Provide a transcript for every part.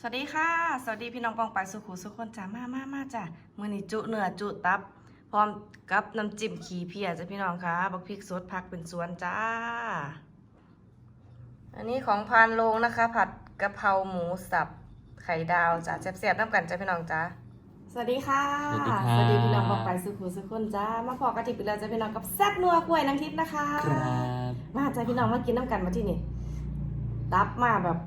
สวัสดีค่ะ สวัสดีพี่น้องปองไปายสุขุสุขคนจ้ามามามาจ้ะมื้อนี้จุเนื้อจุตับ พร้อมกับน้ำจิ้มขี้เพียจ้ะพี่น้องค่ะบักพริกสดผักเป็นสวนจ้า อันนี้ของพานโลงนะคะ ผัดกะเพราหมูสับไข่ดาวจ้ะแซ่บๆน้ำกันจ้ะพี่น้องจ้าสวัสดีค่ะ สวัสดีครับสวัสดีพี่น้องปองไปายสุขุสุขคนจ้ามาพอกระติบไปแล้วจ้ะพี่น้องกับแซ่บนัวกล้วยน้ำทิพย์นะคะ ครับมาจ้ะพี่น้องมากินน้ำกันมาที่นี่ตับมาแบบ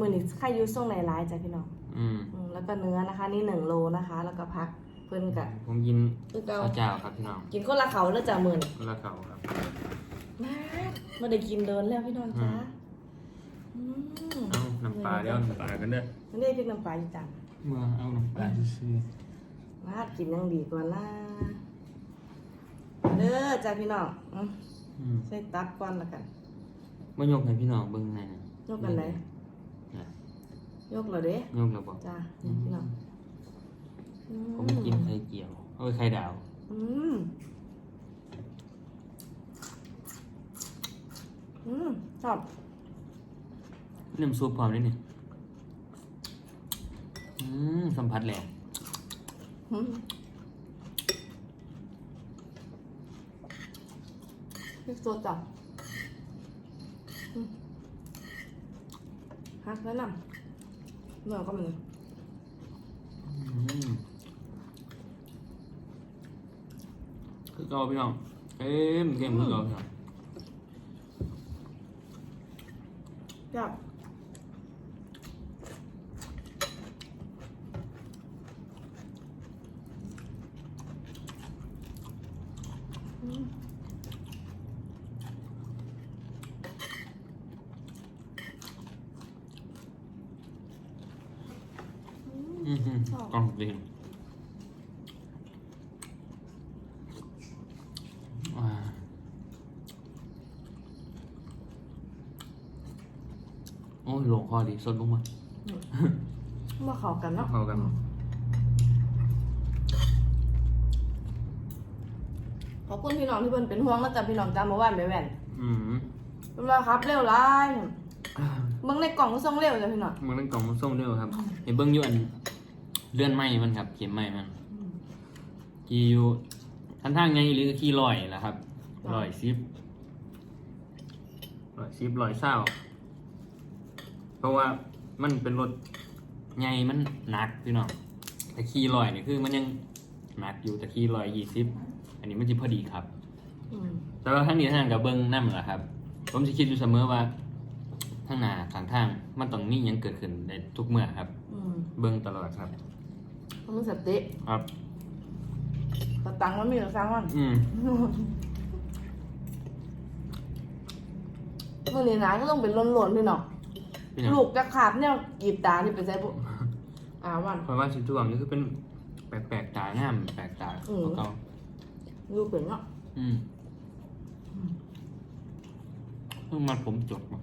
มือนี่ไข่อยูส่งในร้ายจ้ะพี่น้องอืมอืมแล้วก็เนื้อนะคะ นี่หนึ่งโลนะคะ แล้วก็พักเพิ่นกับผมกินคือเกาข้าวเจ้าครับพี่น้องกินคนละเขาแล้วจ้ะมือนแล้วเขาครับ มาไม่ได้กินเดินแล้วพี่น้องจ้าอืมเอาน้ำปลาเดี๋ยวน้ำปลากันเด้อไม่ได้พริกน้ำปลาอยู่จ้ะเมื่อเอาน้ำปลาซื้อมากินยังดีกว่านะเด้อจ้ะพี่น้องอืมๆอืมใส่ตับก่อนละกัน มายกให้พี่น้องเบิ่งหน่อยนะยกกันไหนนะ ยกเหรอเด้ยกแล้วบอกจ้ะนี่พี่น้องอืผมกินไข่เจียวเอ้ยไข่ดาวอืมอืมชอบน้ำซุปพร้อมด้วยนี่อืมสัมผัสแหลมอืมพริกสดจ้ะอืมฮักแล้วนำ เนื้อก็มันอืมคือเก่าพี่น้องเค็มเค็มคือเก่าพี่น้องจับอืม อืมกล่องดีอ่าโอ้ยลงคอดีสดลงมามาเข้ากันเนาะเข้ากันขอบคุณพี่น้องที่เพิ่นเป็นห่วงแล้วจ้ะพี่น้องจ้าเมื่อวานไปแว่นอืมเป็นว่าครับเร็วร้ายเบิ่งในกล่องก็ส่งเร็วจ้ะพี่น้องมันต้องกล่องมันส้มเดียวครับเห็นเบิ้งอยู่อัน เลื่อนไม้มันครับ เข็มไม้มันขี่อยู่ทันทางไงหรือขี่ลอยแหละครับลอยซิปลอยซิปลอยเศร้าเพราะว่ามันเป็นรถไงมันหนักพี่น้องแต่ขี่ลอยนี่คือ มันยังหนักอยู่แต่ขี่ลอยยี่สิบอันนี้มันจะพอดีครับอืมแต่ว่าทั้งนี้ทั้งนั้นกับเบิ้งนั่นแหละครับ ผมจะคิดอยู่เสมอว่าทางหน้าทางทาง มันต้องมีหยังเกิดขึ้นในทุกเมื่อครับอืมเบิ้งตลอดครับ มันสติครับสตังค์มันมีหรือซังมันอืมมื่อนี้นะก็ต้องเป็นล้นๆพี่น้องเป็นหยังลูกจะขาดเนี่ยกรีดตาที่เป็นไซบุอ่าวัน เพราะว่าชิ้นทุกอย่างนี่คือเป็นแปลกๆตาง่ามแปลกตาอืมเขาลูกเป็นเนาะอืมเพิ่งมาผมจบมา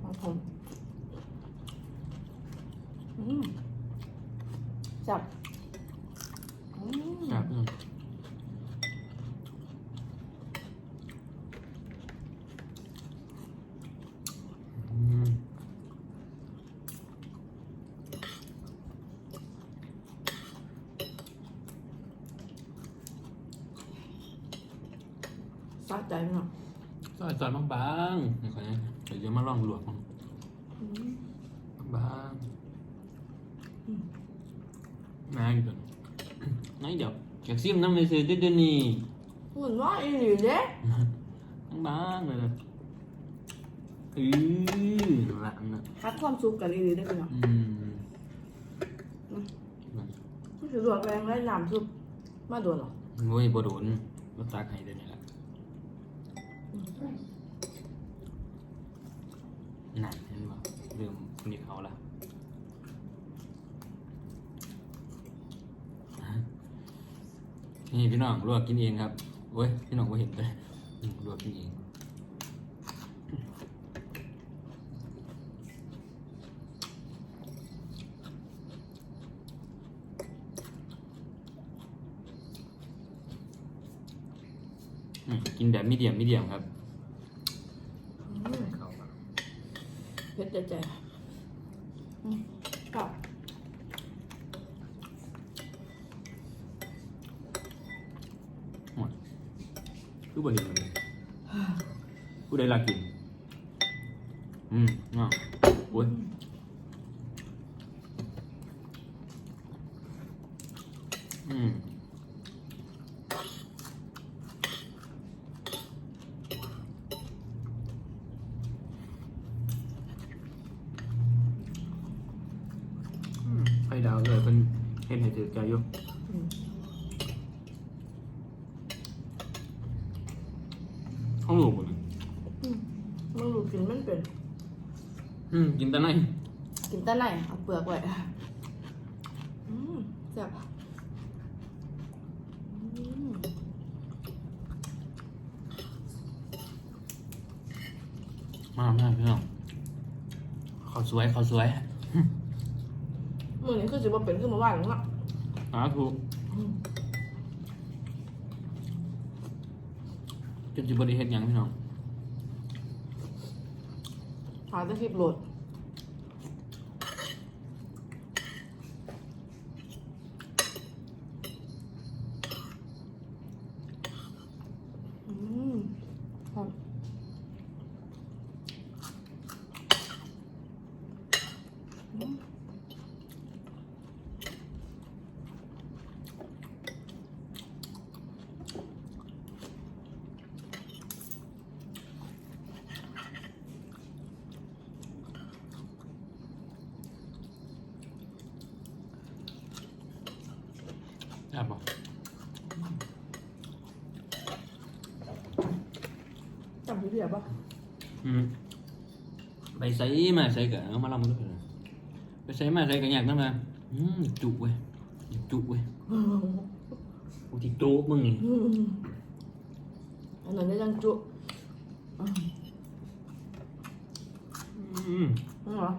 ของผมอืม จับอืมครับอืมอืมสะใจพี่น้องซอยซอยบางๆเดี๋ยวก่อนนะเดี๋ยวจะมาลองลวกมันอืมบางๆน่าอยู่ตัวไหนเดี๋ยวอยากซิมน้ำเลยสิเดี๋ยวนี้หุ่นว่าอีหลีเด้บางๆเลยนะอือหลังน่ะคัดความสุขกันอีหลีได้อพี่น้องอืมมันถือรวดแรงและน้ำซุปมาโดนหรอโอ้ยบโดนรถตากให้เดี๋ยวนี้แหละนั่นเห็นบ่เริ่มนี่เขาละ นี่พี่น้องลวกกินเองครับโอ้ยพี่น้องก็เห็นเลยลวกกินเองกินแบบมีเดียมมีเดียมครับเข้ามาเผ็ดใจใจ อืมกรอบ หมด คือบ่เห็นเลยผู้ใดลากิน อืมอะโอ้ยอืมอืมไข่ดาวเลยเป็นเห็นให้ถือใจอยู่ อืม ห้องห ลวงหมดเลยอืมมึงรู้กินมันเป็น อืมกินแต่ไหนกินแต่ไหนเอาเปลือกไว้อืมแซ่บอืมมามาพี่น้องขาวสวยขาวสวย มือนี้คือสิบ่เป็นคือเมื่อวานเนาะหาถูก อืม จนจิบริเฮ็ดหยังพี่น้อง หาแต่คลิปโหลดอืมหอมอืม แซ่บบ่จำพี่เบียร์ป่ะอืมไปใส่มาใส่กะเอามาลำด้วยเลยไปใส่มาใส่กะอยากนั่นมาอืมจุเว้ยจุเว้ยกูที่โต๊ะมึงนี่ อันนั้นได้ยังจุอืม อืม อืม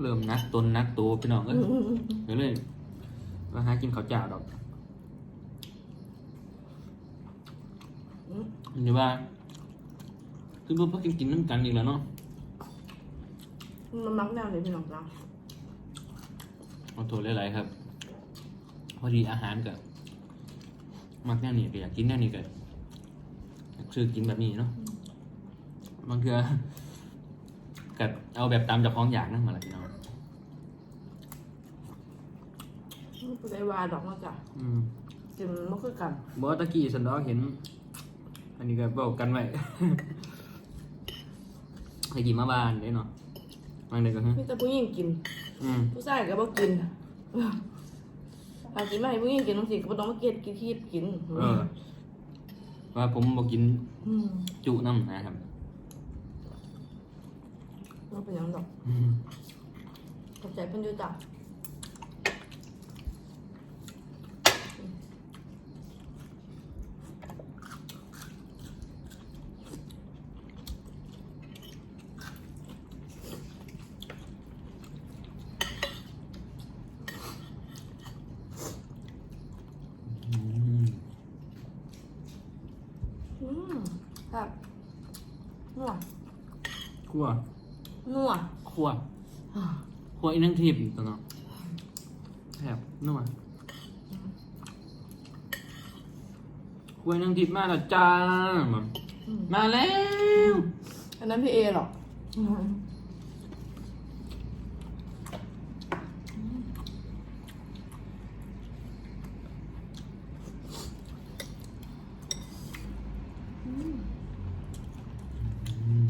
เหรอแซ่บเริ่มนักตนนักโตพี่น้องเอ้ยเดี๋ยวเลยมาหากินข้าวเจ้าดอกอืมหรือว่าคือพวกพักกินกินน้ำกันอีกแล้วเนาะมันมักแนวเลยพี่น้องจ้าเอาโทษหลายๆครับ พอดีอาหารกับมักแนวนี้ก็อยากกินแนวนี้ก็อยากซื้อกินแบบนี้เนาะบางเทื่อ กับเอาแบบตามเจากของอยากนั่นมาละพี่น้องไม่ได้วาดอกมาจ้ะอืมกินมันคือกันบอสตะกี้สันดอกเห็น อันนี้ก็บอกกันไว้ ตะกี้มาบ้านได้เนาะบางเด็กก็ฮะมีแต่ผู้หญิงกิน อืมผู้ชายก็บ่กินถ้ากินไม่ให้ผู้หญิงกินบางทีก็บ่ต้องมาเก็ดกินทีดกินเออว่าผมบอกกินม จุน้ำนะครับ บ่เป็นหยังดอกขอบใจเพิ่นอยู่จ้ะอืมครับ นัวขั้วนัวขั้วขั้วอีนั่งทิพย์ตัวเนาะแถบนัวขั้วอีนั่งทิพย์มาแล้วจ้าแบบอืมมาแล้วอันนั้นพี่เอหรอกอืม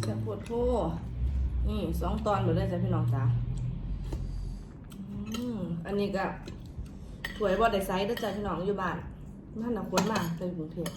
แซ่บปวดโท นี่สองตอนหมดเลยจ้ะพี่น้องจ้าอันนี้ก็ถวยบอดได้ไซส์ด้วยจ้ะพี่น้องอยู่บ้านนั่นนะคนมาเป็นกรุงเทพ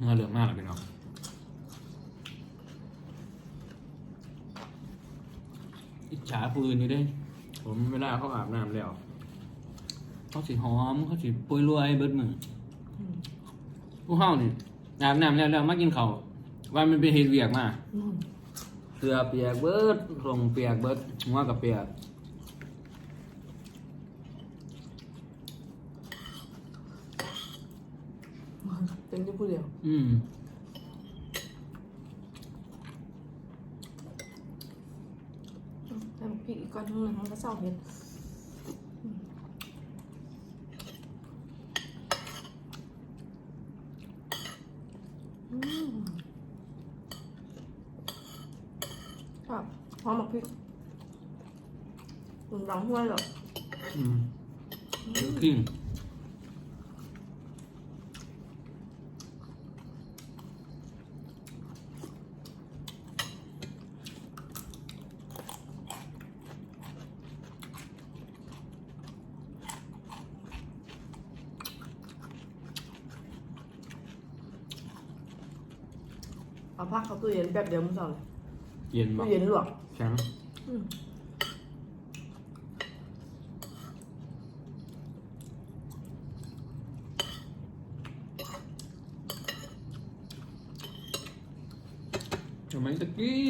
เนื้อเลืองมากเลยพี่น้องอิจฉายปืนอยู่ด้ยผมเวลาเขาอาบน้ำแล้วเขาสิหอมเขาสิปุยรวยเบิดมือผู้เฮานี่อาบน้ำแล้วแล้วมากินเขาววันมันเป็นเฮดเวียกมาเสือเปียกเบิดทรงเปียกเบิดหัวกับเปียก เป็นที่ผู้เดียว อืมแล้วพริกอีกก้อนหนึงมันก็เศร้าเห็ดอืมอืมครับพร้อมกับพริกอุ่นรังห้วยเหรออืม เดี๋ยวขิง เอาพักเข้าตู้เย็นแป๊บเดียวมันสั่งเย็นบ่ตู้เย็นลวกแข็งอืมทำไมตะกี้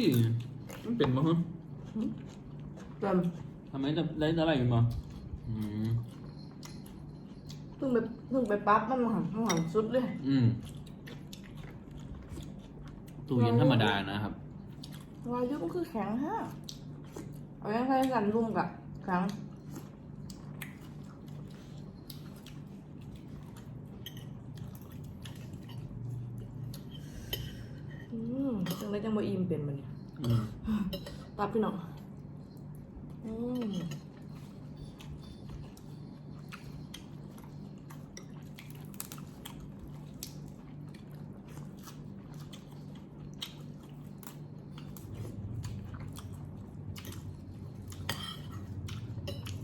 มันเป็นบ่ฮะเต็มทำไมจะได้อะไรอยู่บ่อืมเพิ่งไปเพิ่งไปปั๊บมันมาหันมันหันสุดเลย อืม ตู้เย็นธรรมดานะครับวายุมันคือแข็งฮะเอายังไงกันรุ่มกับแข็งอืมจังเลยจังบ่อิ่มเป็นมันเนี่ยอืมตับพี่น้องอืม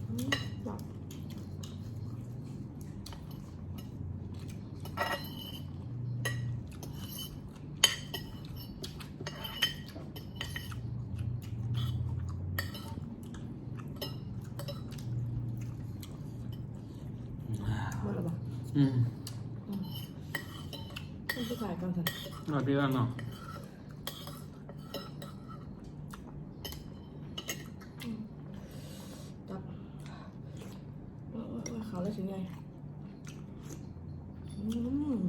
อืมตับหมดแล้วปะ อืมต้องไปถ่ายก่อนสิรอพี่กันเนาะตับเออเออเออเขาเลยสิไงอืม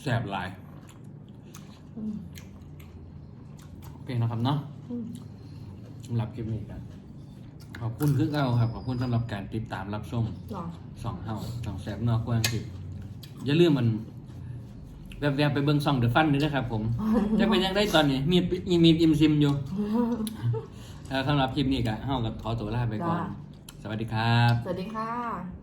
แสบหลาย อืมโอเคนะครับเนาะอืมสำหรับคลิปนี้กัน ขอบคุณคือเก่าครับ ขอบคุณสำหรับการติดตามรับชมหรอสองเฮาสองแสบนอกกว้างสิอย่าลืมมันแวบๆไปเบิ่งซ่องเดอะฟันนี่นะครับผม จะเป็นยังได้ตอนนี้ มีมีมีอิมซิมอยู่แล้วสำหรับคลิปนี้ก็เฮากับขอตัวลาไปก่อนจ้าสวัสดีครับ สวัสดีค่ะ